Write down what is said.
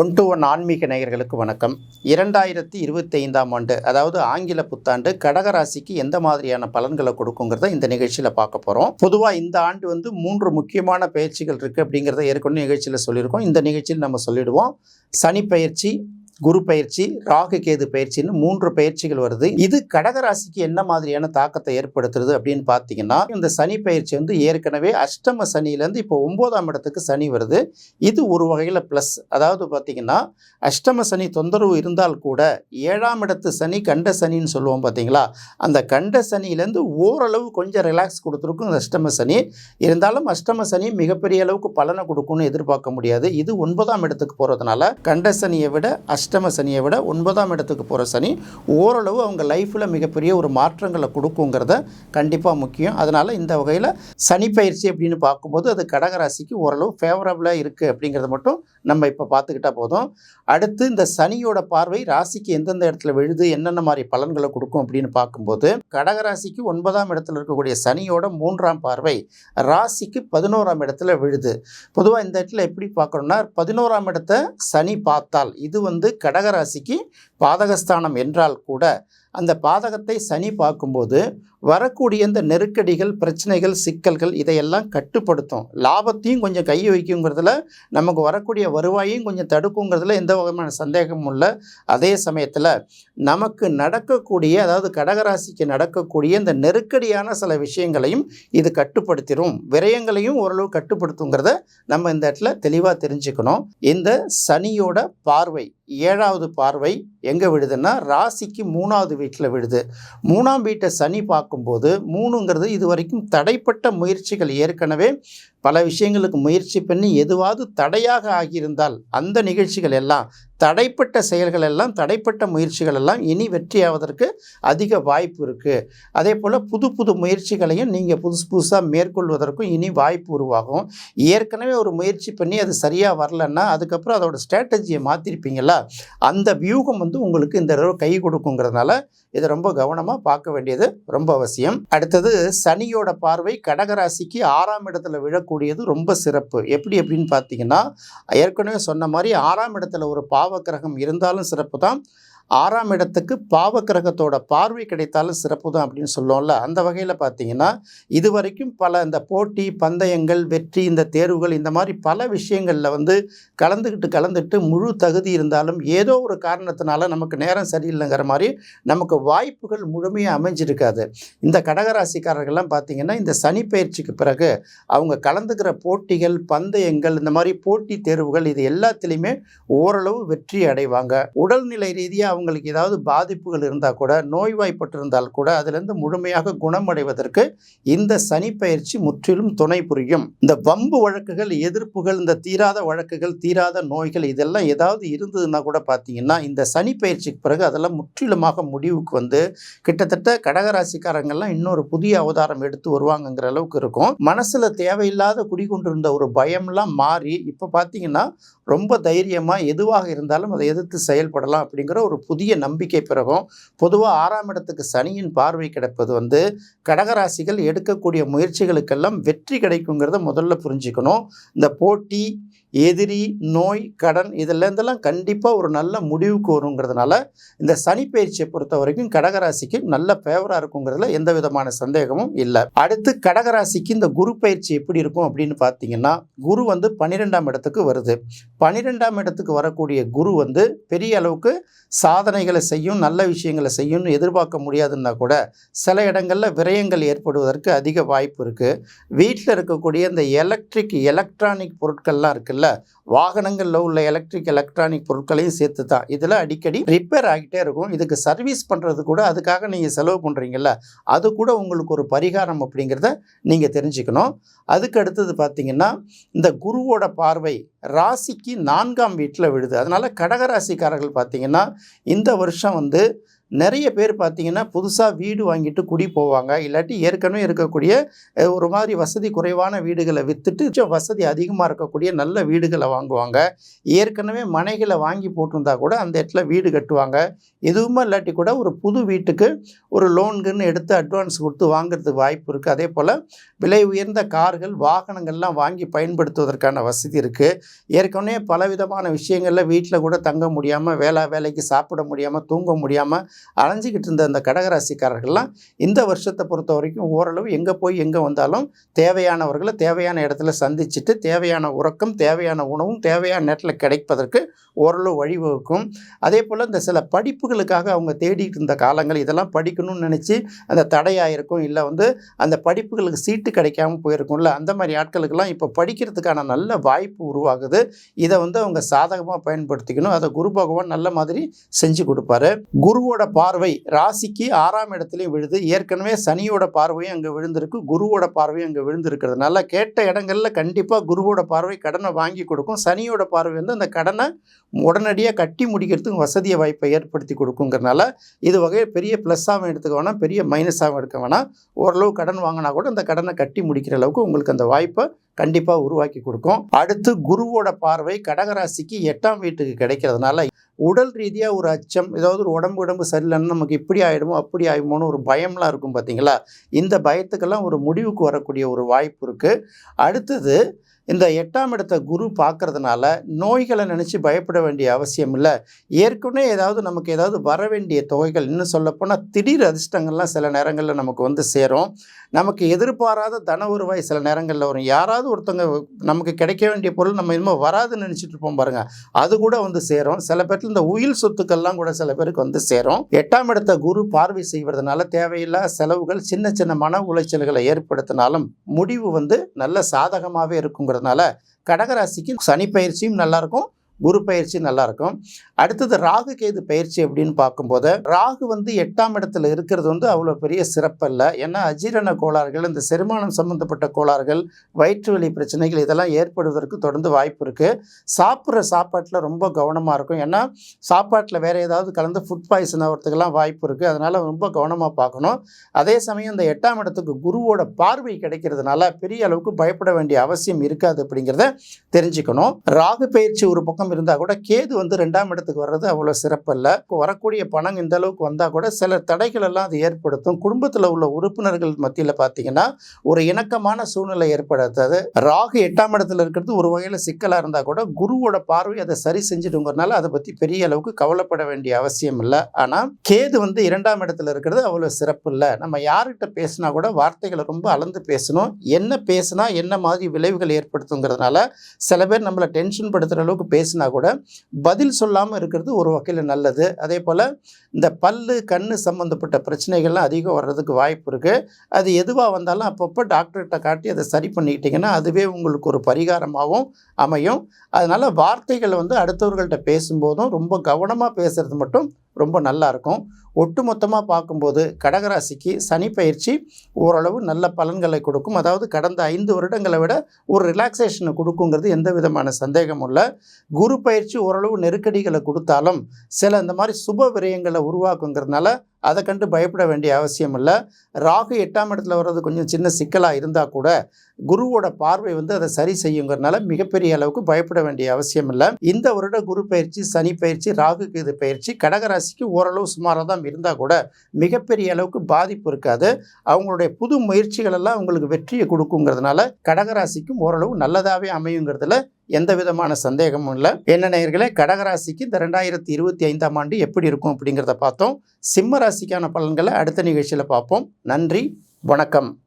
One to one ஆன்மீக நேயர்களுக்கு வணக்கம். இரண்டாயிரத்தி இருபத்தி ஐந்தாம் ஆண்டு அதாவது ஆங்கில புத்தாண்டு கடகராசிக்கு எந்த மாதிரியான பலன்களை கொடுக்குங்கிறத இந்த நிகழ்ச்சியில் பார்க்க போகிறோம் பொதுவாக இந்த ஆண்டு வந்து மூன்று முக்கியமான பயிற்சிகள் இருக்குது அப்படிங்கிறத ஏற்கனவே நிகழ்ச்சியில் சொல்லியிருக்கோம். இந்த நிகழ்ச்சியில் நம்ம சொல்லிடுவோம். சனி பயிற்சி குரு பயிற்சி ராகு கேது பயிற்சின்னு மூன்று பயிற்சிகள் வருது. இது கடகராசிக்கு என்ன மாதிரியான தாக்கத்தை ஏற்படுத்துறது அப்படின்னு பார்த்தீங்கன்னா இந்த சனி பயிற்சி வந்து ஏற்கனவே அஷ்டம சனியிலேருந்து இப்போ ஒன்பதாம் இடத்துக்கு சனி வருது. இது ஒரு வகையில் ப்ளஸ் அதாவது பார்த்தீங்கன்னா அஷ்டம சனி தொந்தரவு இருந்தால் கூட ஏழாம் இடத்து சனி கண்ட சனின்னு சொல்லுவோம் பார்த்தீங்களா அந்த கண்ட சனியிலேருந்து ஓரளவு கொஞ்சம் ரிலாக்ஸ் கொடுத்துருக்கும் இந்த அஷ்டம சனி. இருந்தாலும் அஷ்டம சனி மிகப்பெரிய அளவுக்கு பலனை கொடுக்கும்னு எதிர்பார்க்க முடியாது. இது ஒன்பதாம் இடத்துக்கு போகிறதுனால கண்ட சனியை விட அஷ்டம சனியை விட ஒன்பதாம் இடத்துக்கு போகிற சனி ஓரளவு அவங்க லைஃப்பில் மிகப்பெரிய ஒரு மாற்றங்களை கொடுக்குங்கிறத கண்டிப்பாக முக்கியம். அதனால் இந்த வகையில் சனி பயிற்சி அப்படின்னு பார்க்கும்போது அது கடகராசிக்கு ஓரளவு ஃபேவரபுளாக இருக்குது அப்படிங்கிறத மட்டும் நம்ம இப்போ பார்த்துக்கிட்டா போதும். அடுத்து இந்த சனியோட பார்வை ராசிக்கு எந்தெந்த இடத்துல விழுது என்னென்ன மாதிரி பலன்களை கொடுக்கும் அப்படின்னு பார்க்கும்போது கடகராசிக்கு ஒன்பதாம் இடத்துல இருக்கக்கூடிய சனியோட மூன்றாம் பார்வை ராசிக்கு பதினோராம் இடத்துல விழுது. பொதுவாக இந்த இடத்துல எப்படி பார்க்கணும்னா பதினோராம் இடத்த சனி பார்த்தால் இது வந்து கடகராசிக்கு பாதகஸ்தானம் என்றால் கூட அந்த பாதகத்தை சனி பார்க்கும்போது வரக்கூடிய இந்த நெருக்கடிகள் பிரச்சனைகள் சிக்கல்கள் இதையெல்லாம் கட்டுப்படுத்தும். லாபத்தையும் கொஞ்சம் கை வைக்குங்கிறதுல நமக்கு வரக்கூடிய வருவாயையும் கொஞ்சம் தடுக்குங்கிறதுல எந்த வகையான சந்தேகமும் இல்லை. அதே சமயத்தில் நமக்கு நடக்கக்கூடிய அதாவது கடகராசிக்கு நடக்கக்கூடிய இந்த நெருக்கடியான சில விஷயங்களையும் இது கட்டுப்படுத்திடும் விரயங்களையும் ஓரளவு கட்டுப்படுத்துங்கிறத நம்ம இந்த இடத்துல தெளிவாக தெரிஞ்சுக்கணும். இந்த சனியோட பார்வை ஏழாவது பார்வை எங்கே விழுதுன்னா ராசிக்கு மூணாவது வீட்டில் விழுது. மூணாம் வீட்டை சனி பார்க்கும்போது மூணுங்கிறது இது வரைக்கும் தடைப்பட்ட முயற்சிகள். ஏற்கனவே பல விஷயங்களுக்கு முயற்சி பண்ணி எதுவாவது தடையாக ஆகியிருந்தால் அந்த நிகழ்ச்சிகள் எல்லாம் தடைப்பட்ட செயல்கள் எல்லாம் தடைப்பட்ட முயற்சிகள் எல்லாம் இனி வெற்றியாவதற்கு அதிக வாய்ப்பு இருக்குது அதே போல் புது புது முயற்சிகளையும் நீங்கள் புதுசு புதுசாக மேற்கொள்வதற்கும் இனி வாய்ப்பு உருவாகும். ஏற்கனவே ஒரு முயற்சி பண்ணி அது சரியாக வரலன்னா அதுக்கப்புறம் அதோட ஸ்ட்ராட்டஜியை மாற்றிருப்பீங்களா அந்த வியூகம் வந்து உங்களுக்கு இந்த தடவை கை கொடுக்குங்கிறதுனால இதை ரொம்ப கவனமாக பார்க்க வேண்டியது ரொம்ப அவசியம். அடுத்தது சனியோட பார்வை கடகராசிக்கு ஆறாம் இடத்துல கூடியது ரொம்ப சிறப்பு. எப்படி அப்படின்னு பார்த்தீங்கன்னா ஏற்கனவே சொன்ன மாதிரி ஆறாம் இடத்துல ஒரு பாவ கிரகம் இருந்தாலும் சிறப்பு தான் ஆறாம் இடத்துக்கு பாவ கிரகத்தோட பார்வை கிடைத்தாலும் சிறப்பு தான் அப்படின்னு சொல்லுவோம்ல. அந்த வகையில் பார்த்தீங்கன்னா இது வரைக்கும் பல இந்த போட்டி பந்தயங்கள் வெற்றி இந்த தேர்வுகள் இந்த மாதிரி பல விஷயங்களில் வந்து கலந்துக்கிட்டு கலந்துக்கிட்டு முழு தகுதி இருந்தாலும் ஏதோ ஒரு காரணத்தினால நமக்கு நேரம் சரியில்லைங்கிற மாதிரி நமக்கு வாய்ப்புகள் முழுமையாக அமைஞ்சிருக்காது. இந்த கடகராசிக்காரர்கள்லாம் பார்த்தீங்கன்னா இந்த சனி பயிற்சிக்கு பிறகு அவங்க கலந்துக்கிற போட்டிகள் பந்தயங்கள் இந்த மாதிரி போட்டி தேர்வுகள் இது எல்லாத்துலேயுமே ஓரளவு வெற்றி அடைவாங்க. உடல்நிலை ரீதியாக அவங்களுக்கு ஏதாவது பாதிப்புகள் இருந்தால் கூட நோய்வாய்ப்பட்டிருந்தால் கூட அதிலிருந்து முழுமையாக குணமடைவதற்கு இந்த சனி பயிற்சி முற்றிலும் துணை புரியும். இந்த வம்பு வழக்குகள் எதிர்ப்புகள் இந்த தீராத வழக்குகள் தீராத நோய்கள் இதெல்லாம் ஏதாவது இருந்ததுன்னா கூட பார்த்தீங்கன்னா இந்த சனி பயிற்சிக்கு பிறகு அதெல்லாம் முற்றிலுமாக முடிவுக்கு வந்து கிட்டத்தட்ட கடகராசிக்காரங்கள்லாம் இன்னொரு புதிய அவதாரம் எடுத்து வருவாங்கங்கிற அளவுக்கு இருக்கும். மனசில் தேவையில்லாத குடிகொண்டிருந்த ஒரு பயம்லாம் மாறி இப்போ பார்த்தீங்கன்னா ரொம்ப தைரியமாக எதுவாக இருந்தாலும் அதை எதிர்த்து செயல்படலாம் அப்படிங்கிற ஒரு புதிய நம்பிக்கை பிறகும் பொதுவாக ஆறாம் இடத்துக்கு சனியின் பார்வை கிடைப்பது வந்து கடகராசிகள் எடுக்கக்கூடிய முயற்சிகளுக்கெல்லாம் வெற்றி கிடைக்குங்கிறத முதல்ல புரிஞ்சுக்கணும். இந்த போட்டி எதிரி நோய் கடன் இதெல்லாம் இதெல்லாம் கண்டிப்பாக ஒரு நல்ல முடிவுக்கு வருங்கிறதுனால இந்த சனி பயிற்சியை பொறுத்த வரைக்கும் கடகராசிக்கு நல்ல ஃபேவராக இருக்குங்கிறதுல எந்த விதமான சந்தேகமும் இல்லை. அடுத்து கடகராசிக்கு இந்த குரு பயிற்சி எப்படி இருக்கும் அப்படின்னு பார்த்தீங்கன்னா குரு வந்து பன்னிரெண்டாம் இடத்துக்கு வருது. பன்னிரெண்டாம் இடத்துக்கு வரக்கூடிய குரு வந்து பெரிய அளவுக்கு சாதனைகளை செய்யும் நல்ல விஷயங்களை செய்யும்னு எதிர்பார்க்க முடியாதுன்னா கூட சில இடங்களில் விரயங்கள் ஏற்படுவதற்கு அதிக வாய்ப்பு இருக்குது வீட்டில் இருக்கக்கூடிய இந்த எலக்ட்ரிக் எலக்ட்ரானிக் பொருட்கள்லாம் இருக்குல்ல வாகனங்களில் உள்ள எலக்ட்ரிக் எலக்ட்ரானிக் பொருட்களையும் சேர்த்து தான் இதில் அடிக்கடி ரிப்பேர் ஆகிட்டே இருக்கும். இதுக்கு சர்வீஸ் பண்ணுறது கூட அதுக்காக நீங்கள் செலவு பண்ணுறீங்கல்ல அது கூட உங்களுக்கு ஒரு பரிகாரம் அப்படிங்கிறத நீங்கள் தெரிஞ்சுக்கணும். அதுக்கு அடுத்தது பார்த்தீங்கன்னா இந்த குருவோட பார்வை ராசிக்கு நான்காம் வீட்டில் விழுது. அதனால் கடகராசிக்காரர்கள் பார்த்தீங்கன்னா இந்த வருஷம் வந்து நிறைய பேர் பார்த்தீங்கன்னா புதுசாக வீடு வாங்கிட்டு குடி போவாங்க. இல்லாட்டி ஏற்கனவே இருக்கக்கூடிய ஒரு மாதிரி வசதி குறைவான வீடுகளை விற்றுட்டு வசதி அதிகமாக இருக்கக்கூடிய நல்ல வீடுகளை வாங்குவாங்க. ஏற்கனவே மனைகளை வாங்கி போட்டிருந்தா கூட அந்த இடத்துல வீடு கட்டுவாங்க. எதுவுமே இல்லாட்டி கூட ஒரு புது வீட்டுக்கு ஒரு லோனுக்குன்னு எடுத்து அட்வான்ஸ் கொடுத்து வாங்குறதுக்கு வாய்ப்பு இருக்குது அதே போல் விலை உயர்ந்த கார்கள் வாகனங்கள்லாம் வாங்கி பயன்படுத்துவதற்கான வசதி இருக்குது ஏற்கனவே பலவிதமான விஷயங்களில் வீட்டில் கூட தங்க முடியாமல் வேலை வேலைக்கு சாப்பிட முடியாமல் தூங்க முடியாமல் அலைஞ்சிக்கிட்டு இருந்த அந்த கடகராசிக்காரர்கள்லாம் இந்த வருஷத்தை பொறுத்த வரைக்கும் ஓரளவு எங்கே போய் எங்கே வந்தாலும் தேவையானவர்களை தேவையான இடத்துல சந்திச்சுட்டு தேவையான உறக்கம் தேவையான உணவும் தேவையான நேரத்தில் கிடைப்பதற்கு ஓரளவு வழிவகுக்கும் அதே போல் இந்த சில படிப்புகளுக்காக அவங்க தேடிட்டு இருந்த காலங்கள் இதெல்லாம் படிக்கணும்னு நினச்சி அந்த தடையாக இருக்கும். இல்லை வந்து அந்த படிப்புகளுக்கு சீட்டு கிடைக்காம போயிருக்கும்ல அந்த மாதிரி ஆட்களுக்கெல்லாம் இப்போ படிக்கிறதுக்கான நல்ல வாய்ப்பு உருவாகுது. இதை வந்து அவங்க சாதகமாக பயன்படுத்திக்கணும். அதை குரு பகவான் நல்ல மாதிரி செஞ்சு கொடுப்பாரு. குருவோட பார்வை ராசிக்கு ஆறாம் இடத்துலையும் விழுது. ஏற்கனவே சனியோட பார்வையும் அங்கே விழுந்திருக்கு. குருவோட பார்வையும் அங்கே விழுந்திருக்கிறதுனால கேட்ட இடங்கள்ல கண்டிப்பாக குருவோட பார்வை கடனை வாங்கி கொடுக்கும். சனியோட பார்வை வந்து அந்த கடனை உடனடியாக கட்டி முடிக்கிறதுக்கு வசதியை வாய்ப்பை ஏற்படுத்தி கொடுக்குங்கிறனால இது வகையில் பெரிய ப்ளஸ்ஸாகவும் எடுத்துக்க வேணாம். பெரிய மைனஸாகவும் எடுக்க வேணாம். ஓரளவு கடன் வாங்கினா கூட அந்த கடனை கட்டி முடிக்கிற அளவுக்கு உங்களுக்கு அந்த வாய்ப்பை கண்டிப்பாக உருவாக்கி கொடுக்கும். அடுத்து குருவோட பார்வை கடகராசிக்கு எட்டாம் வீட்டுக்கு கிடைக்கிறதுனால உடல் ரீதியாக ஒரு அச்சம் ஏதாவது ஒரு உடம்பு உடம்பு சரியில்லைன்னு நமக்கு இப்படி ஆகிடுமோ அப்படி ஆகிடுமோன்னு ஒரு பயம்லாம் இருக்கும் பார்த்தீங்களா இந்த பயத்துக்கெல்லாம் ஒரு முடிவுக்கு வரக்கூடிய ஒரு வாய்ப்பு இருக்குது அடுத்தது இந்த எட்டாம் இடத்த குரு பார்க்குறதுனால நோய்களை நினச்சி பயப்பட வேண்டிய அவசியம் இல்லை. ஏற்கனவே ஏதாவது நமக்கு ஏதாவது வர வேண்டிய தொகைகள் இன்னும் சொல்லப்போனால் திடீர் அதிர்ஷ்டங்கள்லாம் சில நேரங்களில் நமக்கு வந்து சேரும். நமக்கு எதிர்பாராத தன வருவாய் சில நேரங்களில் வரும். யாராவது ஒருத்தவங்க நமக்கு கிடைக்க வேண்டிய பொருள் நம்ம இனிமேல் வராதுன்னு நினச்சிட்டு இருப்போம் பாருங்க. அது கூட வந்து சேரும். சில பேருக்கு இந்த உயில் சொத்துக்கள்லாம் கூட சில பேருக்கு வந்து சேரும். எட்டாம் இடத்த குரு பார்வை செய்வதனால தேவையில்லாத செலவுகள் சின்ன சின்ன மன உளைச்சல்களை ஏற்படுத்தினாலும் முடிவு வந்து நல்ல சாதகமாகவே இருக்குங்கிறதுனால கடகராசிக்கு சனி பயிற்சியும் நல்லாயிருக்கும் குரு பயிற்சி நல்லா இருக்கும் அடுத்தது ராகு கேது பயிற்சி அப்படின்னு பார்க்கும்போது ராகு வந்து எட்டாம் இடத்துல இருக்கிறது வந்து அவ்வளோ பெரிய சிறப்பல்ல. ஏன்னா அஜீரண கோளாறுகள் இந்த செரிமானம் சம்பந்தப்பட்ட கோளாறுகள் வயிற்று வலி பிரச்சனைகள் இதெல்லாம் ஏற்படுவதற்கு தொடர்ந்து வாய்ப்பு இருக்குது சாப்பிட்ற சாப்பாட்டில் ரொம்ப கவனமாக இருக்கும். ஏன்னா சாப்பாட்டில் வேறு ஏதாவது கலந்து ஃபுட் பாய்சன் ஆகிறதுக்கெல்லாம் வாய்ப்பு இருக்குது அதனால் ரொம்ப கவனமாக பார்க்கணும். அதே சமயம் இந்த எட்டாம் இடத்துக்கு குருவோட பார்வை கிடைக்கிறதுனால பெரிய அளவுக்கு பயப்பட வேண்டிய அவசியம் இருக்காது அப்படிங்கிறத தெரிஞ்சுக்கணும். ராகு பயிற்சி ஒரு பக்கம் இருந்தால் கூட கேது வந்து ரெண்டாம் இடத்துக்கு வர்றது அவ்வளோ சிறப்பல்ல. இப்போ வரக்கூடிய பணம் இந்த அளவுக்கு வந்தால் கூட சில தடைகள் எல்லாம் அது ஏற்படுத்தும். குடும்பத்தில் உள்ள உறுப்பினர்கள் மத்தியில் பார்த்தீங்கன்னா ஒரு இணக்கமான சூழ்நிலை ஏற்படுத்தாது. ராகு எட்டாம் இடத்துல இருக்கிறது ஒரு வகையில் சிக்கலாக இருந்தால் கூட குருவோட பார்வை அதை சரி செஞ்சுட்டுங்கிறனால அதை பற்றி பெரிய அளவுக்கு கவலைப்பட வேண்டிய அவசியம் இல்லை. ஆனால் கேது வந்து இரண்டாம் இடத்துல இருக்கிறது அவ்வளோ சிறப்பு இல்லை நம்ம யார்கிட்ட பேசினா கூட வார்த்தைகளை ரொம்ப அளந்து பேசணும். என்ன பேசினா என்ன மாதிரி விளைவுகள் ஏற்படுத்துங்கிறதுனால சில பேர் நம்மளை டென்ஷன் படுத்துகிற அளவுக்கு பேசினா கூட பதில் சொல்லாமல் இருக்கிறது ஒரு வகையில் நல்லது. அதே போல் இந்த பல்லு கண் சம்மந்தப்பட்ட பிரச்சனைகள்லாம் அதிகம் வர்றதுக்கு வாய்ப்பு இருக்குது அது எதுவாக வந்தாலும் அப்பப்போ டாக்டர்கிட்ட காட்டி அதை சரி பண்ணிக்கிட்டிங்கன்னா அதுவே உங்களுக்கு ஒரு பரிகாரமாகவும் அமையும். அதனால் வார்த்தைகளை வந்து அடுத்தவர்கள்ட்ட பேசும்போதும் ரொம்ப கவனமாக பேசுகிறது மட்டும் ரொம்ப நல்லா இருக்கும். ஒட்டுமொத்தமாக பார்க்கும்போது கடகராசிக்கு சனி பயிற்சி ஓரளவு நல்ல பலன்களை கொடுக்கும். அதாவது கடந்த ஐந்து வருடங்களை விட ஒரு ரிலாக்ஸேஷனை கொடுக்குங்கிறது எந்த விதமான சந்தேகமும் இல்லை. குரு பயிற்சி ஓரளவு நெருக்கடிகளை கொடுத்தாலும் சில இந்த மாதிரி சுப விரயங்களை உருவாக்குங்கிறதுனால அதை கண்டு பயப்பட வேண்டிய அவசியம் இல்லை. ராகு எட்டாம் இடத்துல வர்றது கொஞ்சம் சின்ன சிக்கலாக இருந்தால் கூட குருவோட பார்வை வந்து அதை சரி செய்யுங்கிறதுனால மிகப்பெரிய அளவுக்கு பயப்பட வேண்டிய அவசியம் இல்லை. இந்த வருட குரு பயிற்சி சனி பயிற்சி ராகு கேது பயிற்சி கடகராசிக்கு ஓரளவு சுமாராக தான் இருந்தால் கூட மிகப்பெரிய அளவுக்கு பாதிப்பு இருக்காது. அவங்களுடைய புது முயற்சிகள் எல்லாம் அவங்களுக்கு வெற்றியை கொடுக்குங்கிறதுனால கடகராசிக்கும் ஓரளவு நல்லதாகவே அமையுங்கிறதுல எந்த விதமான சந்தேகமும் இல்லை. என்ன நேயர்களே கடகராசிக்கு இந்த ரெண்டாயிரத்தி இருபத்தி ஐந்தாம் ஆண்டு எப்படி இருக்கும் அப்படிங்கிறத பார்த்தோம். சிம்ம ராசிக்கான பலன்களை அடுத்த நிகழ்ச்சியில் பார்ப்போம். நன்றி வணக்கம்.